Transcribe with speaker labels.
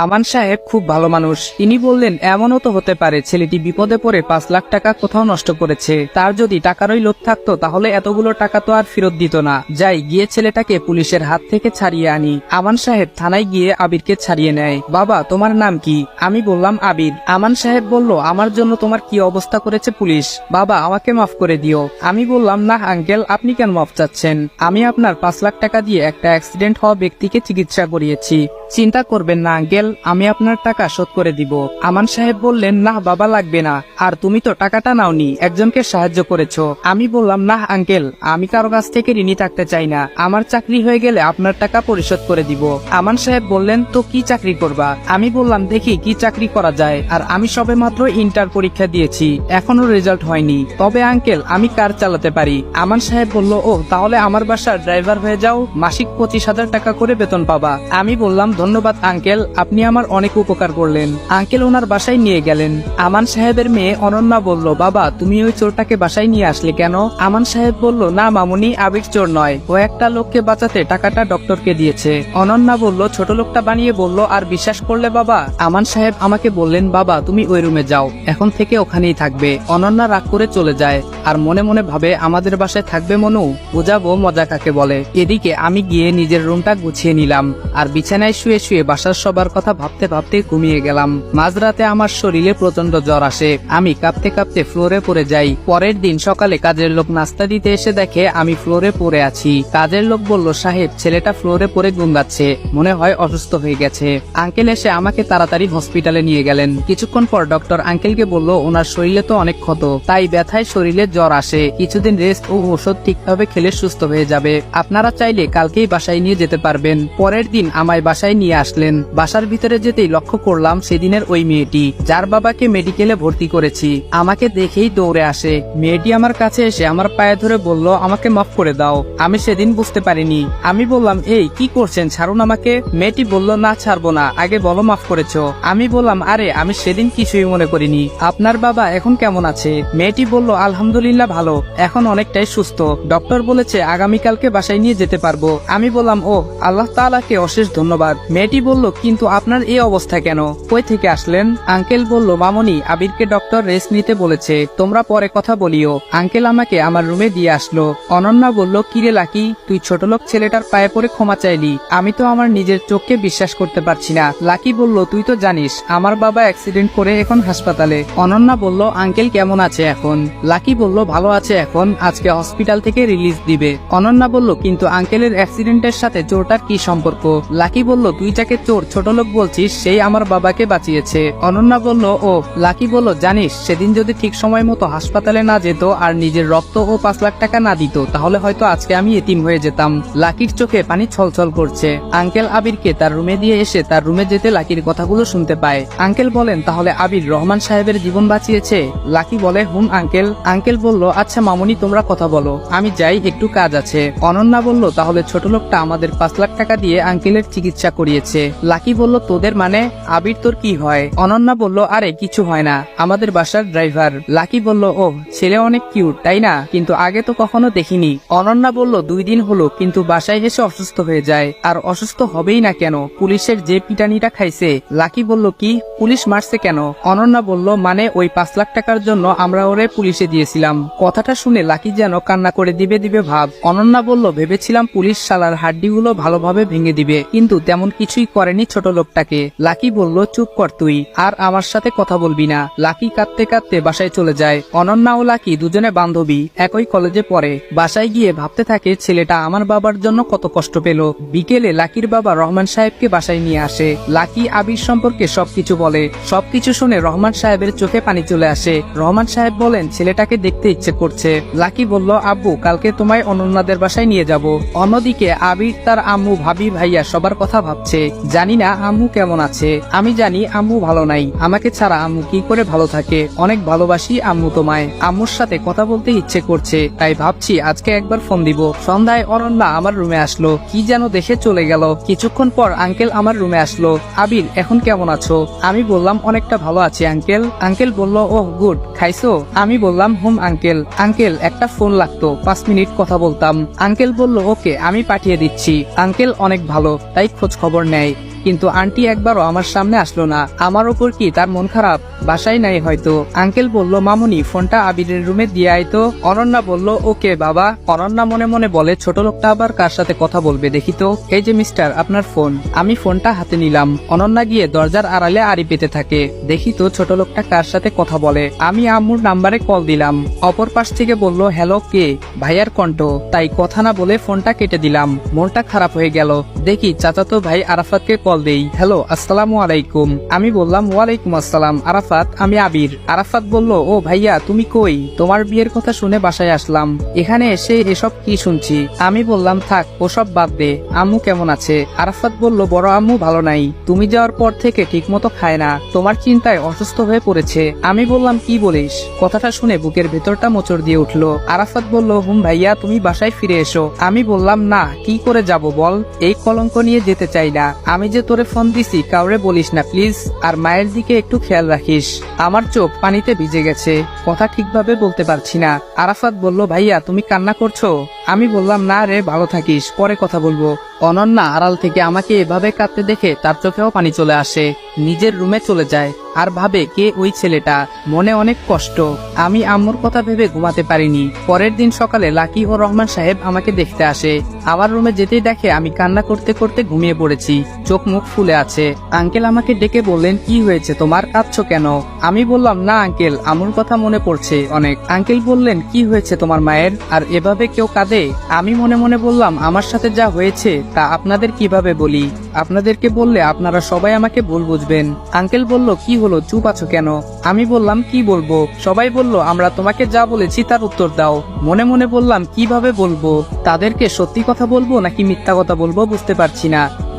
Speaker 1: আমান সাহেব খুব ভালো মানুষ। তিনি বললেন, এমনও তো হতে পারে, ছেলেটি বিপদে পড়ে পাঁচ লাখ টাকা কোথাও নষ্ট করেছে। তার যদি টাকারই লোভ থাকতো, তাহলে এতগুলো টাকা তো আর ফেরত দিত না। যাই, গিয়ে ছেলেটাকে পুলিশের হাত থেকে ছাড়িয়ে আনি। আমান সাহেব থানায় গিয়ে আবিরকে ছাড়িয়ে নেয়। বাবা, তোমার নাম কি? আমি বললাম আবির। আমান সাহেব বলল, আমার জন্য তোমার কি অবস্থা করেছে পুলিশ? বাবা, আমাকে মাফ করে দিও। আমি বললাম, না আঙ্কেল, আপনি কেন মাফ চাচ্ছেন? আমি আপনার পাঁচ লাখ টাকা দিয়ে একটা অ্যাক্সিডেন্ট হওয়া ব্যক্তিকে চিকিৎসা করিয়েছি। চিন্তা করবেন না, আঙ্কেল, আমি আপনার টাকা শোধ করে দিব। আমান সাহেব বললেন না বাবা, লাগবে না। আর তুমি তো টাকাটা নাওনি, একজনকে সাহায্য করেছ। আমি বললাম না আঙ্কেল, আমি কারও কাছ থেকে ঋণী থাকতে চাই না। আমার চাকরি হয়ে গেলে আপনার টাকা পরিশোধ করে দিব। আমান সাহেব বললেন, তো কি চাকরি করবা? আমি বললাম, দেখি, কি চাকরি করা যায়। আর আমি সবে মাত্র ইন্টার পরীক্ষা দিয়েছি, এখনও রেজাল্ট হয়নি। তবে, আঙ্কেল, আমি কার চালাতে পারি? আমান সাহেব বলল ও তাহলে আমার বাসার ড্রাইভার হয়ে যাও, মাসিক পঁচিশ হাজার টাকা করে বেতন পাবা। আমি বললাম ধন্যবাদ, আঙ্কেল। আপনি আমার অনেক উপকার করলেন। আঙ্কেল ওনার বাসায় নিয়ে গেলেন। আমান সাহেবের মেয়ে অনন্যা বলল, বাবা, তুমি ওই চোরটাকে বাসায় নিয়ে আসলে কেন? আমান সাহেব বলল, না মামুনি, আবির চোর নয়। ও একটা লোককে বাঁচাতে টাকাটা ডক্টরকে দিয়েছে। অনন্যা বলল, ছোট লোকটা বানিয়ে বলল, আর বিশ্বাস করলে বাবা? আমান সাহেব আমাকে বললেন, বাবা, তুমি ওই রুমে যাও। এখন থেকে ওখানেই থাকবে। অনন্যা রাগ করে চলে যায়। আর মনে মনে ভাবে, আমাদের বাসায় থাকবে মনু? বোঝাবো, মজা কাকে বলে? এদিকে আমি গিয়ে নিজের রুমটা গুছিয়ে নিলাম। আর বিছানায় শুয়ে শুয়ে শুয়ে বাসার সবার কথা ভাবতে ভাবতে ঘুমিয়ে গেলাম। মাঝরাতে আমার শরীরে প্রচণ্ড জ্বর আসে। আমি কাঁপতে কাঁপতে ফ্লোরে পড়ে যাই। পরের দিন সকালে কাজের লোক নাস্তা দিতে এসে দেখে আমি ফ্লোরে পড়ে আছি। কাজের লোক বলল, সাহেব, ছেলেটা ফ্লোরে পড়ে গুঙ্গাচ্ছে মনে হয় অসুস্থ হয়ে গেছে। আঙ্কেল এসে আমাকে তাড়াতাড়ি হসপিটালে নিয়ে গেলেন। কিছুক্ষণ পর ডক্টর আঙ্কেলকে বলল, ওনার শরীরে তো অনেক ক্ষত। তাই ব্যথায় শরীরে জ্বর আসে। কিছুদিন রেস্ট ও ওষুধ ঠিকভাবে খেলে সুস্থ হয়ে যাবে। আপনারা চাইলে কালকেই বাসায় নিয়ে যেতে পারবেন। পরের দিন আমায় বাসায় নিয়ে আসলেন। বাসার ভিতরে যেতেই লক্ষ্য করলাম সেদিনের ওই মেয়েটি, যার বাবাকে মেডিকেলে ভর্তি করেছি। আমাকে দেখেই দৌড়ে আসে। মেয়েটি আমার কাছে এসে আমার পায়ে ধরে বলল, আমাকে মাফ করে দাও। আমি সেদিন বুঝতে পারিনি। আমি বললাম, এই, কি করছেন? ছাড়ুন আমাকে। মেয়েটি বলল, না, ছাড়বো না। আগে বলো, মাফ করেছ। আমি বললাম, আরে, আমি সেদিন কিছুই মনে করিনি। আপনার বাবা এখন কেমন আছে? মেয়েটি বলল, আলহামদুলিল্লাহ ভালো। এখন অনেকটাই সুস্থ। ডক্টর বলেছে, আগামীকালকে বাসায় নিয়ে যেতে পারব। আমি বললাম ও আল্লাহ তাআলাকে অশেষ ধন্যবাদ। মেয়েটি বলল, কিন্তু আপনার এই অবস্থা কেন? কই থেকে আসলেন? আঙ্কেল বলল, মামনি, আবিরকে ডক্টর রেস্ট নিতে বলেছে। তোমরা পরে কথা বলিও। আঙ্কেল আমাকে আমার রুমে দিয়ে আসলো। অনন্যা বলল, কিরে লাকি, তুই ছোট লোক ছেলেটার পায়ে পড়ে ক্ষমা চাইলি। আমি তো আমার নিজের চোখকে বিশ্বাস করতে পারছি না। লাকি বলল, তুই তো জানিস, আমার বাবা অ্যাক্সিডেন্ট করে এখন হাসপাতালে। অনন্যা বলল, আঙ্কেল কেমন আছে এখন? লাকি বলল, ভালো আছে এখন, আজকে হসপিটাল থেকে রিলিজ দিবে। অনন্যা বলল, কিন্তু আঙ্কেলের অ্যাক্সিডেন্টের সাথে চোরটার কি সম্পর্ক? লাকি বলল তুই যাকে চোর ছোট লোক বলছিস, সেই আমার বাবাকে বাঁচিয়েছে। অনন্যা বলল, ও, লাকি বলল, জানিস, সেদিন যদি ঠিক সময় মতো হাসপাতালে না যেত আর নিজের রক্ত ও পাঁচ লাখ টাকা না দিত, তাহলে হয়তো আজকে আমি এতিম হয়ে যেতাম। লাকির চোখে পানি ছলছল করছে। আঙ্কেল আবিরকে তার রুমে দিয়ে এসে তার রুমে যেতে লাকির কথাগুলো শুনতে পায়। আঙ্কেল বলেন, তাহলে আবির রহমান সাহেবের জীবন বাঁচিয়েছে? লাকি বলে, হুম, আঙ্কেল। আঙ্কেল বলল আচ্ছা মামুনি, তোমরা কথা বলো, আমি যাই, একটু কাজ আছে। অনন্যা বলল, তাহলে ছোট লোকটা আমাদের পাঁচ লাখ টাকা দিয়ে আঙ্কেলের চিকিৎসা করিয়েছে। লাকি বলল, তোদের মানে? আবির তোর কি হয়? অনন্যা বলল, আরে, কিছু হয় না। আমাদের বাসার ড্রাইভার। লাকি বলল ও ছেলে অনেক কিউট, তাই না? কিন্তু আগে তো কখনো দেখিনি। অনন্যা বলল, দুই দিন হলো, কিন্তু বাসায় এসে অসুস্থ হয়ে যায়। আর অসুস্থ হবেই না কেন? পুলিশের যে পিটানিটা খাইছে। লাকি বলল, কি? পুলিশ মারছে কেন? অনন্যা বলল মানে ওই পাঁচ লাখ টাকার জন্য আমরা ওরে পুলিশে দিয়েছিলাম। কথাটা শুনে লাকি যেন কান্না করে দিবে দিবে ভাব। অনন্যা বলল, ভেবেছিলাম পুলিশ শালার হাড্ডিগুলো ভালোভাবে ভেঙে দিবে, কিন্তু তেমন কিছুই করেনি ছোট লোকটাকে। লাকি বলল, চুপ কর তুই, আর আমার সাথে কথা বলবি না। লাকি কাঁদতে কাঁদতে বাসায় চলে যায়। অনন্যা ও লাকি দুজনে বান্ধবী, একই কলেজে পড়ে। বাসায় গিয়ে ভাবতে থাকে, ছেলেটা আমার বাবার জন্য কত কষ্ট পেল। বিকেলে লাকির বাবা রহমান সাহেবকে বাসায় নিয়ে আসে। লাকি আবির সম্পর্কে সবকিছু বলে। সবকিছু শুনে রহমান সাহেবের চোখে পানি চলে আসে। রহমান সাহেব বলেন, ছেলেটাকে দেখতে ইচ্ছে করছে। লাকি বলল, আব্বু, কালকে তোমায় অনন্যাদের বাসায় নিয়ে যাব। অন্যদিকে আবির তার আম্মু, ভাবি, ভাইয়া সবার কথা ভাবছে জানি না আম্মু কেমন আছে। আমি জানি আম্মু ভালো নাই। আমাকে ছাড়া আম্মু কি করে ভালো থাকে? অনেক ভালোবাসি আম্মু তোমায়। আম্মুর সাথে কথা বলতে ইচ্ছে করছে, তাই ভাবছি আজকে একবার ফোন দিব। সন্ধ্যায় অনন্যা আমার রুমে আসলো। কি যেন দেখে চলে গেল। কিছুক্ষণ পর আঙ্কেল আমার রুমে আসলো। আবির, এখন কেমন আছো? আমি বললাম, অনেকটা ভালো আছি আঙ্কেল। আঙ্কেল বলল, ওহ, গুড। খাইছো? আমি বললাম, হুম, আঙ্কেল। আঙ্কেল, একটা ফোন লাগতো। পাঁচ মিনিট কথা বলতাম। আঙ্কেল বলল, ওকে, আমি পাঠিয়ে দিচ্ছি। আঙ্কেল, অনেক ভালো। তাই খোঁজ খবর নেয়। কিন্তু আন্টি একবারও আমার সামনে আসলো না। আমার ওপর কি তার মন খারাপ? বাসায় নাই হয়তো। আঙ্কেল বলল, মামুনি, ফোনটা আবিরের রুমে দিয়ে আয় তো। অনন্যা বলল, ওকে, বাবা। অনন্যা মনে মনে বলে, ছোট লোকটা আবার কার সাথে কথা বলবে দেখি তো? এই যে মিস্টার, আপনার ফোন। আমি ফোনটা হাতে নিলাম। অনন্যা গিয়ে দরজার আড়ালে আড়ি পেতে থাকে। দেখি তো ছোট লোকটা কার সাথে কথা বলে। আমি আম্মুর নাম্বারে কল দিলাম। অপর পাশ থেকে বলল, হ্যালো, কে? ভাইয়ার কণ্ঠ। তাই কথা না বলে ফোনটা কেটে দিলাম। মনটা খারাপ হয়ে গেল। দেখি, চাচাতো ভাই আরাফাতকে কল দেই। হ্যালো, আসসালামু আলাইকুম। আমি বললাম, ওয়ালাইকুম আসসালাম, আরাফাত, আমি আবির। আরাফাত বলল, ও ভাইয়া, তুমি কই? তোমার বিয়ের কথা শুনে বাসায় আসলাম। এখানে এসে এসব কি শুনছি? আমি বললাম, থাক, ওসব বাদ দে। আম্মু কেমন আছে? আরাফাত বলল, বড় আম্মু ভালো নাই। তুমি যাওয়ার পর থেকে ঠিকমতো খায় না। তোমার চিন্তায় অসুস্থ হয়ে পড়েছে। আমি বললাম, কি বলিস? কথাটা শুনে বুকের ভেতরটা মোচড় দিয়ে উঠল। আরাফাত বলল, হুম ভাইয়া, তুমি বাসায় ফিরে এসো। আমি বললাম, না, কি করে যাব বল? এই কলঙ্ক নিয়ে যেতে চাই না। আমি যে তোরে ফোন দিছি, কাউরে বলিস না, প্লিজ। আর মায়ের দিকে একটু খেয়াল রাখিস। আমার চোখ পানিতে ভিজে গেছে। কথা ঠিকভাবে বলতে পারছি না। আরাফাত বলল, ভাইয়া, তুমি কান্না করছ? আমি বললাম, না রে, ভালো থাকিস। পরে কথা বলব। অনন্যা আড়াল থেকে আমাকে এভাবে কাঁদতে দেখে তার চোখেও পানি চলে আসে। নিজের রুমে চলে যায় আর ভাবে কে ওই ছেলেটা। মনে অনেক কষ্ট। আমি আম্মুর কথা ভেবে ঘুমাতে পারিনি। পরের দিন সকালে লাকি ও রহমান সাহেব আমাকে দেখতে আসে। আমার রুমে যেতেই দেখে আমি কান্না করতে করতে ঘুমিয়ে পড়েছি। চোখ মুখ ফুলে আছে। আঙ্কেল আমাকে ডেকে বললেন, কি হয়েছে? তোমার কাঁদছো কেন? আমি বললাম, না আঙ্কেল আমুর কথা মনে পড়ছে অনেক। আঙ্কেল বললেন, কি হয়েছে তোমার মায়ের? আর এভাবে কেউ কাঁদে? আমি মনে মনে বললাম, আমার সাথে যা হয়েছে, তা আপনাদের কীভাবে বলি? আপনাদেরকে বললে আপনারা সবাই আমাকে ভুল বুঝবেন। আঙ্কেল বলল, কি হলো? চুপ আছো কেন? আমি বললাম, কি বলব? সবাই বলল, আমরা তোমাকে যা বলেছি তার উত্তর দাও। মনে মনে বললাম, কীভাবে বলব? তাদেরকে সত্যি কথা বলব নাকি মিথ্যা কথা বলব বুঝতে পারছি না।